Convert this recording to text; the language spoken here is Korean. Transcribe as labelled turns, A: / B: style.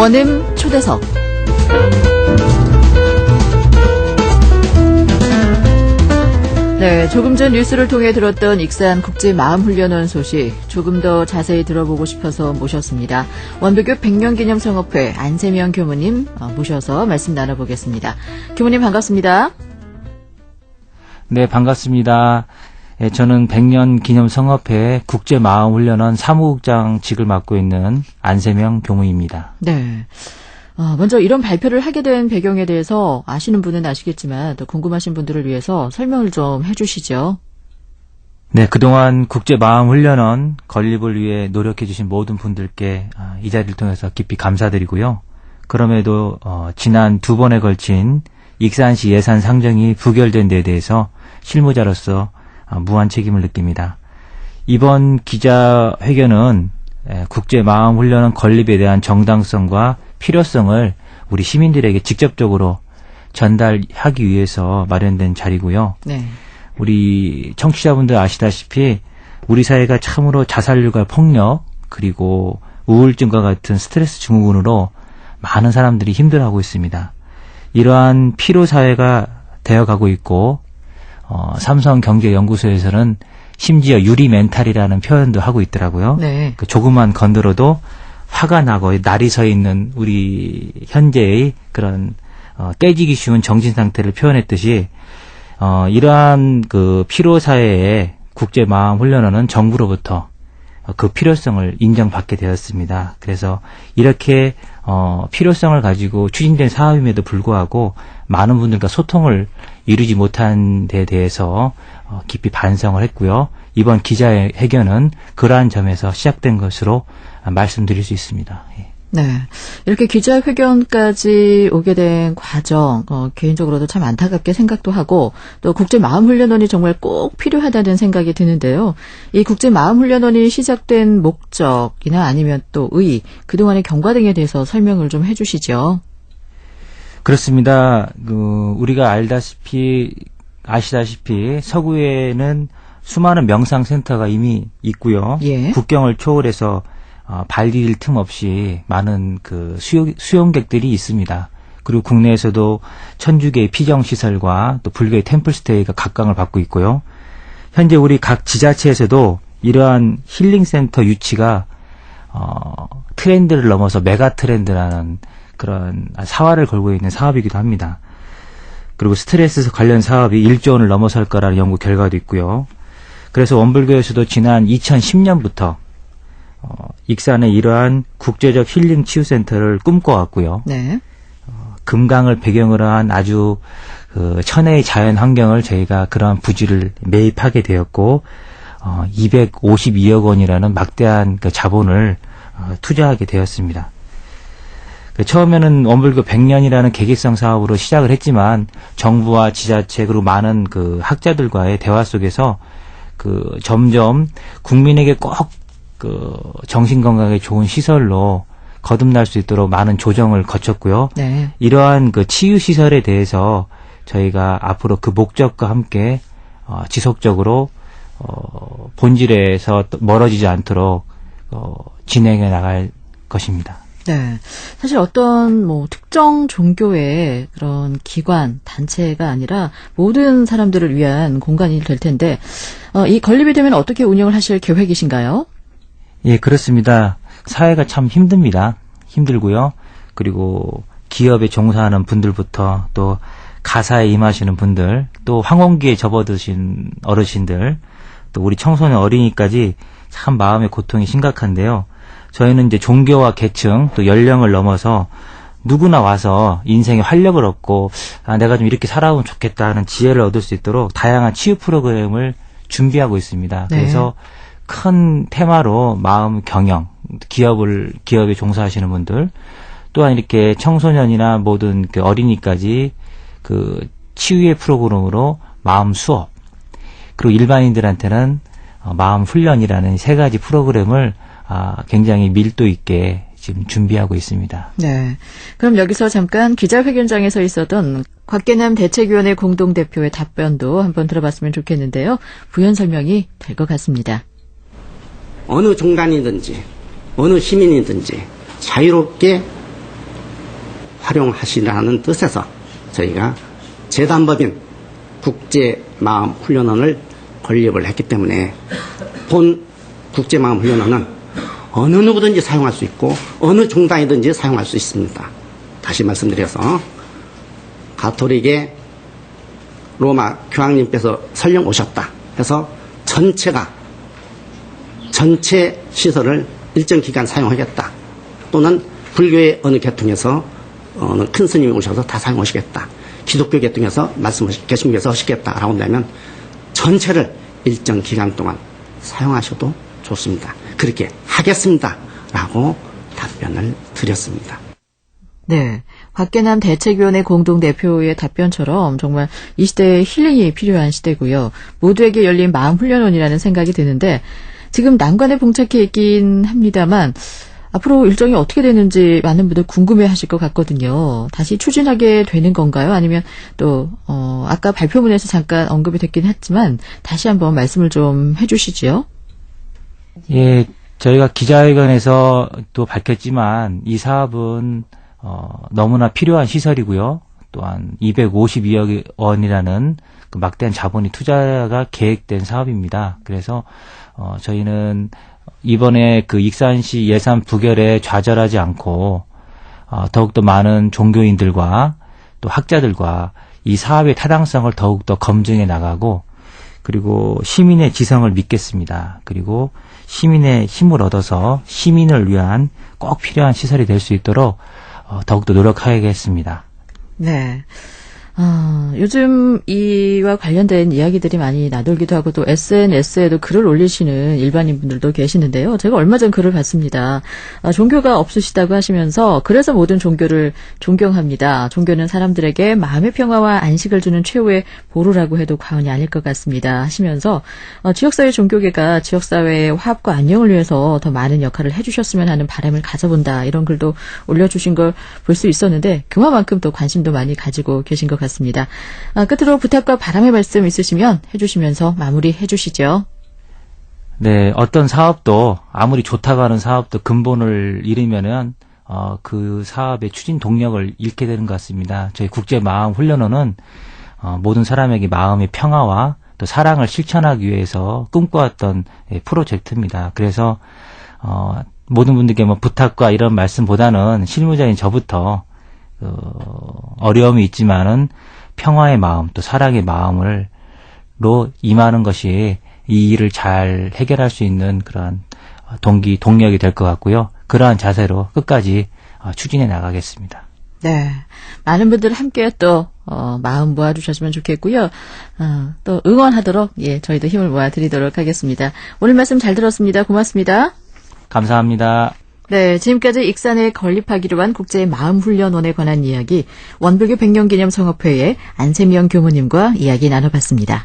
A: 원음 초대석. 네, 조금 전 뉴스를 통해 들었던 익산 국제 마음 훈련원 소식 조금 더 자세히 들어보고 싶어서 모셨습니다. 원배교 100년 기념 성업회 안세명 교무님 어, 모셔서 말씀 나눠보겠습니다. 교무님 반갑습니다.
B: 네, 반갑습니다. 예, 저는 100년 기념 성업회 국제 마음 훈련원 사무국장직을 맡고 있는 안세명 교무입니다.
A: 네. 어, 먼저 이런 발표를 하게 된 배경에 대해서 아시는 분은 아시겠지만 또 궁금하신 분들을 위해서 설명을 좀 해주시죠.
B: 네, 그동안 국제 마음 훈련원 건립을 위해 노력해 주신 모든 분들께 아, 이 자리를 통해서 깊이 감사드리고요. 그럼에도 어, 지난 두 번에 걸친 익산시 예산 상정이 부결된 데 대해서 실무자로서 아, 무한 책임을 느낍니다. 이번 기자회견은 에, 국제 마음 훈련원 건립에 대한 정당성과 필요성을 우리 시민들에게 직접적으로 전달하기 위해서 마련된 자리고요.
A: 네.
B: 우리 청취자분들 아시다시피 우리 사회가 참으로 자살률과 폭력 그리고 우울증과 같은 스트레스 증후군으로 많은 사람들이 힘들어하고 있습니다. 이러한 피로 사회가 되어가고 있고 어, 삼성경제연구소에서는 심지어 유리 멘탈이라는 표현도 하고 있더라고요.
A: 네.
B: 그 조금만 건드려도 화가 나고 날이 서 있는 우리 현재의 그런 어, 깨지기 쉬운 정신 상태를 표현했듯이 어, 이러한 그 피로 사회에 국제 마음 훈련원은 정부로부터 어, 그 필요성을 인정받게 되었습니다. 그래서 이렇게 어, 필요성을 가지고 추진된 사업임에도 불구하고 많은 분들과 소통을 이루지 못한 데 대해서 어, 깊이 반성을 했고요. 이번 기자회견은 그러한 점에서 시작된 것으로 아, 말씀드릴 수 있습니다. 예.
A: 네. 이렇게 기자회견까지 오게 된 과정, 어, 개인적으로도 참 안타깝게 생각도 하고, 또 국제마음훈련원이 정말 꼭 필요하다는 생각이 드는데요. 이 국제마음훈련원이 시작된 목적이나 아니면 또 의, 그동안의 경과 등에 대해서 설명을 좀 해주시죠.
B: 그렇습니다. 그 우리가 알다시피 아시다시피 서구에는 수많은 명상 센터가 이미 있고요.
A: 예.
B: 국경을 초월해서 어, 발디딜 틈 없이 많은 그 수용, 수용객들이 있습니다. 그리고 국내에서도 천주교의 피정 시설과 또 불교의 템플스테이가 각광을 받고 있고요. 현재 우리 각 지자체에서도 이러한 힐링 센터 유치가 어, 트렌드를 넘어서 메가 트렌드라는 그런 사활을 걸고 있는 사업이기도 합니다. 그리고 스트레스 관련 사업이 1조 원을 넘어설 거라는 연구 결과도 있고요. 그래서 원불교에서도 지난 2010년부터 어, 익산에 이러한 국제적 힐링 치유센터를 꿈꿔왔고요.
A: 네.
B: 금강을 배경으로 한 아주 그 천혜의 자연 환경을 저희가 그러한 부지를 매입하게 되었고 어, 252억 원이라는 막대한 그 자본을 어, 투자하게 되었습니다. 그 처음에는 원불교 100년이라는 계획성 사업으로 시작을 했지만 정부와 지자체 그리고 많은 그 학자들과의 대화 속에서 그 점점 국민에게 꼭 그 정신 건강에 좋은 시설로 거듭날 수 있도록 많은 조정을 거쳤고요.
A: 네.
B: 이러한 그 치유 시설에 대해서 저희가 앞으로 그 목적과 함께 어, 지속적으로 어, 본질에서 또 멀어지지 않도록 어, 진행해 나갈 것입니다.
A: 네. 사실 어떤 뭐 특정 종교의 그런 기관, 단체가 아니라 모든 사람들을 위한 공간이 될 텐데, 어, 이 건립이 되면 어떻게 운영을 하실 계획이신가요?
B: 예, 그렇습니다. 사회가 참 힘듭니다. 힘들고요. 그리고 기업에 종사하는 분들부터 또 가사에 임하시는 분들, 또 황혼기에 접어드신 어르신들, 또 우리 청소년 어린이까지 참 마음의 고통이 심각한데요. 저희는 이제 종교와 계층 또 연령을 넘어서 누구나 와서 인생에 활력을 얻고 아, 내가 좀 이렇게 살아보면 좋겠다 하는 지혜를 얻을 수 있도록 다양한 치유 프로그램을 준비하고 있습니다.
A: 네.
B: 그래서 큰 테마로 마음 경영, 기업을 기업에 종사하시는 분들 또한 이렇게 청소년이나 모든 그 어린이까지 그 치유의 프로그램으로 마음 수업 그리고 일반인들한테는 어, 마음 훈련이라는 세 가지 프로그램을 아, 굉장히 밀도 있게 지금 준비하고 있습니다.
A: 네. 그럼 여기서 잠깐 기자회견장에서 있었던 곽계남 대책위원회 공동대표의 답변도 한번 들어봤으면 좋겠는데요. 부연 설명이 될 것 같습니다.
C: 어느 종단이든지 어느 시민이든지 자유롭게 활용하시라는 뜻에서 저희가 재단법인 국제마음훈련원을 건립을 했기 때문에 본 국제마음훈련원은 어느 누구든지 사용할 수 있고 어느 종단이든지 사용할 수 있습니다. 다시 말씀드려서 가톨릭의 로마 교황님께서 설령 오셨다 해서 전체가 전체 시설을 일정 기간 사용하겠다. 또는 불교의 어느 계통에서 어느 큰 스님이 오셔서 다 사용하시겠다. 기독교 계통에서 말씀하시, 계신께서 하시겠다라고 한다면 전체를 일정 기간 동안 사용하셔도 좋습니다. 그렇게 하겠습니다라고 답변을 드렸습니다.
A: 네. 박계남 대책위원회 공동대표의 답변처럼 정말 이 시대에 힐링이 필요한 시대고요. 모두에게 열린 마음훈련원이라는 생각이 드는데 지금 난관에 봉착해 있긴 합니다만 앞으로 일정이 어떻게 되는지 많은 분들 궁금해 하실 것 같거든요. 다시 추진하게 되는 건가요? 아니면 또, 어, 아까 발표문에서 잠깐 언급이 됐긴 했지만 다시 한번 말씀을 좀 해주시지요.
B: 예, 저희가 기자회견에서 또 밝혔지만 이 사업은 어, 너무나 필요한 시설이고요. 또한 252억 원이라는 그 막대한 자본이 투자가 계획된 사업입니다. 그래서 어, 저희는 이번에 그 익산시 예산 부결에 좌절하지 않고 어, 더욱더 많은 종교인들과 또 학자들과 이 사업의 타당성을 더욱더 검증해 나가고 그리고 시민의 지성을 믿겠습니다. 그리고 시민의 힘을 얻어서 시민을 위한 꼭 필요한 시설이 될 수 있도록 어, 더욱더 노력하겠습니다.
A: 네. 아, 요즘 이와 관련된 이야기들이 많이 나돌기도 하고 또 SNS에도 글을 올리시는 일반인 분들도 계시는데요. 제가 얼마 전 글을 봤습니다. 아, 종교가 없으시다고 하시면서 그래서 모든 종교를 존경합니다. 종교는 사람들에게 마음의 평화와 안식을 주는 최후의 보루라고 해도 과언이 아닐 것 같습니다. 하시면서 어, 지역사회 종교계가 지역사회의 화합과 안녕을 위해서 더 많은 역할을 해주셨으면 하는 바람을 가져본다. 이런 글도 올려주신 걸 볼 수 있었는데 그만큼 또 관심도 많이 가지고 계신 것 같습니다. 아, 끝으로 부탁과 바람의 말씀 있으시면 해주시면서 마무리해 주시죠.
B: 네, 어떤 사업도 아무리 좋다고 하는 사업도 근본을 잃으면은 어, 그 사업의 추진 동력을 잃게 되는 것 같습니다. 저희 국제 마음 훈련원은 어, 모든 사람에게 마음의 평화와 또 사랑을 실천하기 위해서 꿈꿔왔던 예, 프로젝트입니다. 그래서 어, 모든 분들께 뭐 부탁과 이런 말씀보다는 실무자인 저부터 그, 어 려움이 있지만은 평화의 마음 또 사랑의 마음을 로 임하는 것이 이 일을 잘 해결할 수 있는 그러한 동기 동력이 될 것 같고요. 그러한 자세로 끝까지 어, 추진해 나가겠습니다.
A: 네. 많은 분들 함께 또, 어, 마음 모아주셨으면 좋겠고요. 어, 또 응원하도록, 예, 저희도 힘을 모아드리도록 하겠습니다. 오늘 말씀 잘 들었습니다. 고맙습니다.
B: 감사합니다.
A: 네, 지금까지 익산에 건립하기로 한 국제 마음훈련원에 관한 이야기 원불교 백년기념 성업회의 안세미영 교무님과 이야기 나눠봤습니다.